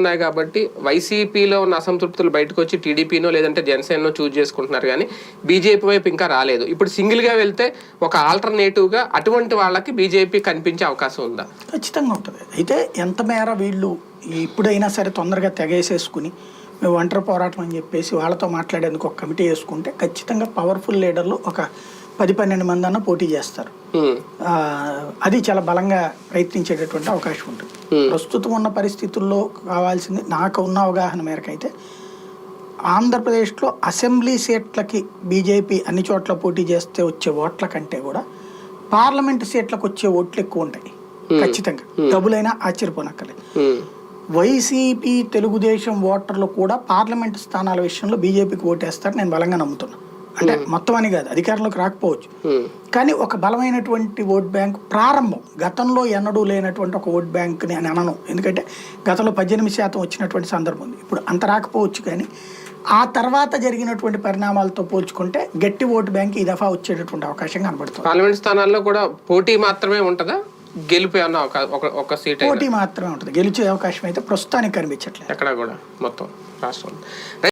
ఉన్నాయి కాబట్టి వైసీపీలో ఉన్న అసంతృప్తులు బయటకు వచ్చి టీడీపీనో లేదంటే జనసేనో చూజ్ చేసుకుంటున్నారు కానీ బీజేపీ వైపు ఇంకా రాలేదు. ఇప్పుడు సింగిల్గా వెళ్తే ఒక ఆల్టర్నేటివ్గా అటువంటి వాళ్ళకి బీజేపీ కనిపించే అవకాశం ఉందా? ఖచ్చితంగా ఉంటుంది. అయితే ఎంత మేర వీళ్ళు ఇప్పుడైనా సరే తొందరగా తెగేసేసుకుని మేము ఒంటరి పోరాటం అని చెప్పేసి వాళ్ళతో మాట్లాడేందుకు ఒక కమిటీ వేసుకుంటే ఖచ్చితంగా పవర్ఫుల్ లీడర్లు ఒక పది పన్నెండు మంది అన్న పోటీ చేస్తారు. అది చాలా బలంగా ప్రయత్నించేటటువంటి అవకాశం ఉంటుంది. ప్రస్తుతం ఉన్న పరిస్థితుల్లో కావాల్సింది నాకు ఉన్న అవగాహన మేరకు అయితే ఆంధ్రప్రదేశ్లో అసెంబ్లీ సీట్లకి బీజేపీ అన్ని చోట్ల పోటీ చేస్తే వచ్చే ఓట్ల కంటే కూడా పార్లమెంట్ సీట్లకు వచ్చే ఓట్లు ఎక్కువ ఉంటాయి. ఖచ్చితంగా. డబ్బులైనా ఆశ్చర్యపోనక్కర్లేదు. వైసీపీ తెలుగుదేశం ఓటర్లు కూడా పార్లమెంట్ స్థానాల విషయంలో బీజేపీకి ఓటేస్తారు నేను బలంగా నమ్ముతున్నా. అంటే మొత్తం అని కాదు అధికారంలోకి రాకపోవచ్చు. హ్మ్. కానీ ఒక బలమైనటువంటి ఓట్ బ్యాంక్ ప్రారంభం గతంలో ఎన్నడూ లేనటువంటి ఒక ఓట్ బ్యాంక్ని అని అనను. ఎందుకంటే గతంలో పద్దెనిమిది శాతం వచ్చినటువంటి సందర్భం ఉంది. ఇప్పుడు అంత రాకపోవచ్చు కానీ ఆ తర్వాత జరిగినటువంటి పరిణామాలతో పోల్చుకుంటే గట్టి ఓటు బ్యాంక్ ఈ దఫా వచ్చేటటువంటి అవకాశం కనబడుతుంది. పార్లమెంట్ స్థానాల్లో కూడా పోటీ మాత్రమే ఉంటుందా? గెలుపు అన్న ఒక సీట్ పోటీ మాత్రమే ఉంటుంది. గెలిచే అవకాశం అయితే ప్రస్తుతానికి కనిపించట్లేదు. ఎక్కడ కూడా మొత్తం రాష్ట్రం